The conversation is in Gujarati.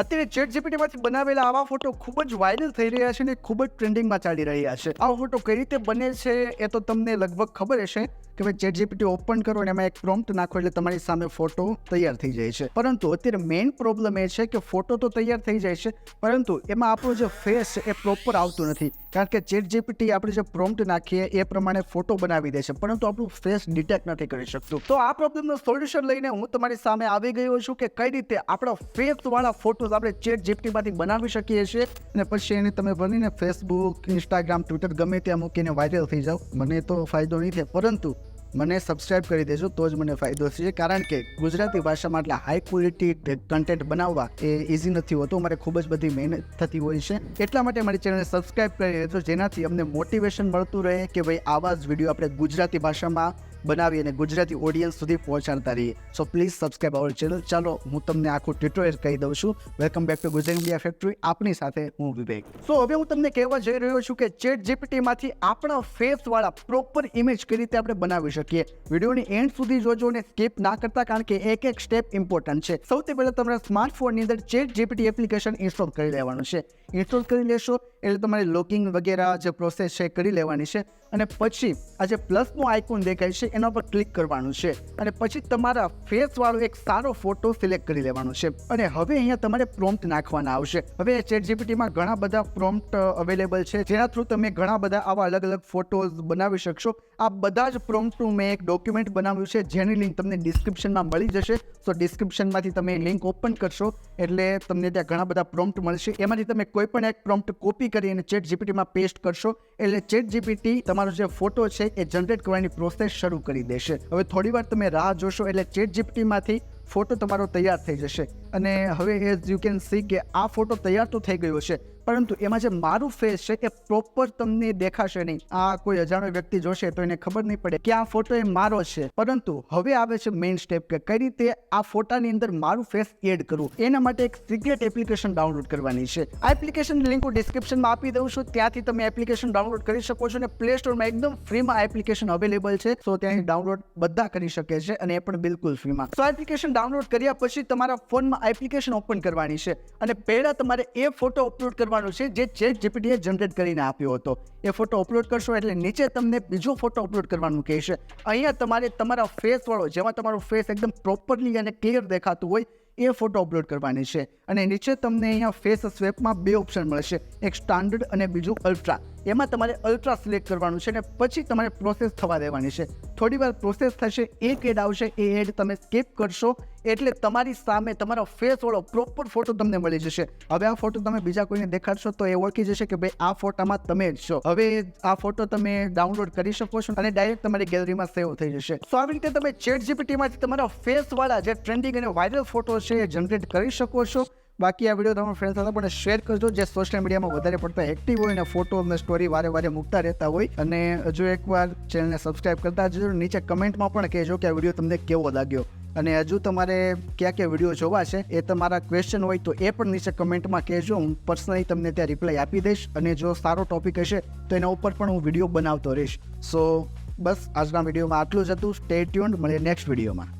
અત્યારે ચેટ જીપીટીમાંથી બનાવેલા આવા ફોટો ખૂબ જ વાયરલ થઈ રહ્યા છે અને ખૂબ જ ટ્રેન્ડિંગમાં ચાલી રહ્યા છે. આ ફોટો કઈ રીતે બને છે એ તો તમને લગભગ ખબર હશે કે ભાઈ ચેટ જીપીટી ઓપન કરો અને એમાં એક પ્રોમ્પ્ટ નાખો એટલે તમારી સામે ફોટો તૈયાર થઈ જાય છે. પરંતુ અત્યારે મેઇન પ્રોબ્લેમ એ છે કે ફોટો તો તૈયાર થઈ જાય છે, પરંતુ એમાં આપણો જે ફેસ એ પ્રોપર આવતું નથી. કારણ કે ચેટ જીપીટી આપણે જે પ્રોમ્પ્ટ નાખીએ એ પ્રમાણે ફોટો બનાવી દે છે, પરંતુ આપણું ફેસ ડિટેક્ટ નથી કરી શકતું. તો આ પ્રોબ્લેમનું સોલ્યુશન લઈને હું તમારી સામે આવી ગયો છું કે કઈ રીતે આપણા ફેસ વાળા ફોટોઝ આપણે ચેટ જીપટીમાંથી બનાવી શકીએ છીએ. અને પછી એને તમે ભણીને ફેસબુક ઇન્સ્ટાગ્રામ ટ્વિટર ગમે ત્યાં મૂકીને વાયરલ થઈ જાઓ. મને તો ફાયદો નહીં થાય, પરંતુ મને સબસ્ક્રાઇબ કરી દેજો, તો જ મને ફાયદો છે કારણ કે ગુજરાતી ભાષામાં આટલા હાઈ ક્વોલિટી કન્ટેન્ટ બનાવવા એ ઇઝી નથી હોતું. મારે ખૂબ જ બધી મહેનત થતી હોય છે. એટલા માટે મારી ચેનલને સબસ્ક્રાઇબ કરી દેજો, જેનાથી અમને મોટિવેશન મળતું રહે કે ભાઈ આવા જ વીડિયો આપણે ગુજરાતી ભાષામાં બનાવી અને ગુજરાતી ઓડિયન્સ સુધી પહોંચાડતા રહીએ. So please subscribe our channel ચાલો, હું તમને આખું ટ્યુટોરિયલ કહી દઉં છું. Welcome back to Gujarat India factory આપની સાથે હું વિવેક. સો હવે હું તમને કહેવા જઈ રહ્યો છું કે ચેટ જીપીટીમાંથી આપણા ફેસવાળા પ્રોપર ઇમેજ કઈ રીતે આપણે બનાવી શકીએ? વિડીયોની એન્ડ સુધી જોજો અને સ્કીપ ના કરતા, કારણ કે એક એક સ્ટેપ ઇમ્પોર્ટન્ટ છે. સૌથી પહેલાં તમારા સ્માર્ટફોનની અંદર ચેટ જીપીટી એપ્લિકેશન ઇન્સ્ટોલ કરી લેવાનું છે. ઇન્સ્ટોલ કરી લેશો, એટલે તમારે લોગિંગ વગેરે જે પ્રોસેસ છે કરી લેવાની છે. અને પછી આ જે પ્લસનું આઇકોન દેખાય છે, એના પર ક્લિક કરવાનું છે. અને પછી તમારા ફેસવાળો એક સારો ફોટો સિલેક્ટ કરી લેવાનો છે. અને હવે અહીંયા તમારે પ્રોમ્પ્ટ નાખવાના આવશે. હવે ચેટ જીપીટીમાં ઘણા બધા પ્રોમ્પ્ટ અવેલેબલ છે. જેના થ્રુ તમે ઘણા બધા આવા અલગ અલગ ફોટોઝ બનાવી શકશો. આ બધા જ પ્રોમ્પ્ટનું મેં એક ડોક્યુમેન્ટ બનાવ્યું છે, જેની લિંક તમને ડિસ્ક્રિપ્શનમાં મળી જશે. તો ડિસ્ક્રિપ્શનમાંથી તમે લિંક ઓપન કરશો, એટલે તમને ત્યાં ઘણા બધા પ્રોમ્પ્ટ મળશે. એમાંથી તમે કોઈ પણ એક પ્રોમ્પ્ટ કોપી કરી અને ચેટ જીપીટીમાં પેસ્ટ કરશો, એટલે ચેટ જીપીટી તમારો જે ફોટો છે એ જનરેટ કરવાની પ્રોસેસ શરૂ કરી દેશે. હવે થોડી વાર તમે રાહ જોશો એટલે ચેટ જીપટીમાંથી ફોટો તમારો તૈયાર થઈ જશે. અને હવે એઝ યુ કેન સી કે આ ફોટો તૈયાર તો થઈ ગયો છે પરંતુ એમાં જે મારું ફેસ છે એ પ્રોપર તમને દેખાશે નહીં. આ કોઈ અજાણ્યો વ્યક્તિ જોશે તો એને ખબર નહીં પડે કે આ ફોટો એ મારો છે. પરંતુ હવે આવે છે મેઇન સ્ટેપ કે કઈ રીતે આ ફોટાની અંદર મારું ફેસ એડ કરવું એના માટે એક સિક્રેટ એપ્લિકેશન ડાઉનલોડ કરવાની છે. આ એપ્લિકેશનની લિંક હું ડિસ્ક્રિપ્શનમાં આપી દઉં છું. ત્યાંથી તમે એપ્લિકેશન ડાઉનલોડ કરી શકો છો અને પ્લે સ્ટોરમાં એકદમ ફ્રીમાં એપ્લિકેશન અવેલેબલ છે. તો ત્યાંથી ડાઉનલોડ બધા કરી શકે છે અને એ પણ બિલકુલ ફ્રીમાં તો એપ્લિકેશન ડાઉનલોડ કર્યા પછી તમારા ફોનમાં એપ્લિકેશન ઓપન કરવાની છે. અને પહેલાં તમારે એ ફોટો અપલોડ કરવાનો છે જે ચેટ જીપીટીએ જનરેટ કરીને આપ્યો હતો. એ ફોટો અપલોડ કરશો એટલે નીચે તમને બીજો ફોટો અપલોડ કરવાનું કહેશે. અહીંયા તમારે તમારા ફેસવાળો જેમાં તમારો ફેસ એકદમ પ્રોપરલી અને ક્લિયર દેખાતું હોય, એ ફોટો અપલોડ કરવાની છે. અને નીચે તમને અહીંયા ફેસ સ્વેપમાં બે ઓપ્શન મળશે. એક સ્ટાન્ડર્ડ અને બીજું અલ્ટ્રા એમાં તમારે અલ્ટ્રા સિલેક્ટ કરવાનું છે અને પછી તમારે પ્રોસેસ થવા દેવાની છે. થોડી વાર પ્રોસેસ થશે, એક એડ આવશે, એ એડ તમે સ્કીપ કરશો એટલે તમારી સામે તમારો ફેસવાળો પ્રોપર ફોટો તમને મળી જશે. હવે આ ફોટો તમે બીજા કોઈને દેખાડશો તો એ ઓળખી જશે કે ભાઈ આ ફોટામાં તમે જ છો. હવે આ ફોટો તમે ડાઉનલોડ કરી શકો છો અને ડાયરેક્ટ તમારી ગેલેરીમાં સેવ થઈ જશે. સો આવી રીતે તમે ચેટ જીપીટીમાંથી તમારા ફેસવાળા જે ટ્રેન્ડિંગ અને વાયરલ ફોટો છે એ જનરેટ કરી શકો છો. બાકી આ વીડિયો તમારા ફ્રેન્ડ સાથે પણ શેર કરજો. જે સોશિયલ મીડિયામાં વધારે પડતા એક્ટિવ હોય અને ફોટો અને સ્ટોરી વારે વારે મૂકતા રહેતા હોય. અને હજુ એકવાર ચેનલને સબસ્ક્રાઇબ કરતા જજો. નીચે કમેન્ટમાં પણ કહેજો કે આ વીડિયો તમને કેવો લાગ્યો. અને હજુ તમારે કયા કયા વીડિયો જોવા છે એ તમારા ક્વેશ્ચન હોય તો એ પણ નીચે કમેન્ટમાં કહેજો. હું પર્સનલી તમને ત્યાં રિપ્લાય આપી દઈશ. અને જો સારો ટોપિક હશે તો એના ઉપર પણ હું વીડિયો બનાવતો રહીશ. સો બસ આજના વિડીયોમાં આટલું જ હતું. સ્ટે ટ્યુન્ડ મળીએ નેક્સ્ટ વિડીયોમાં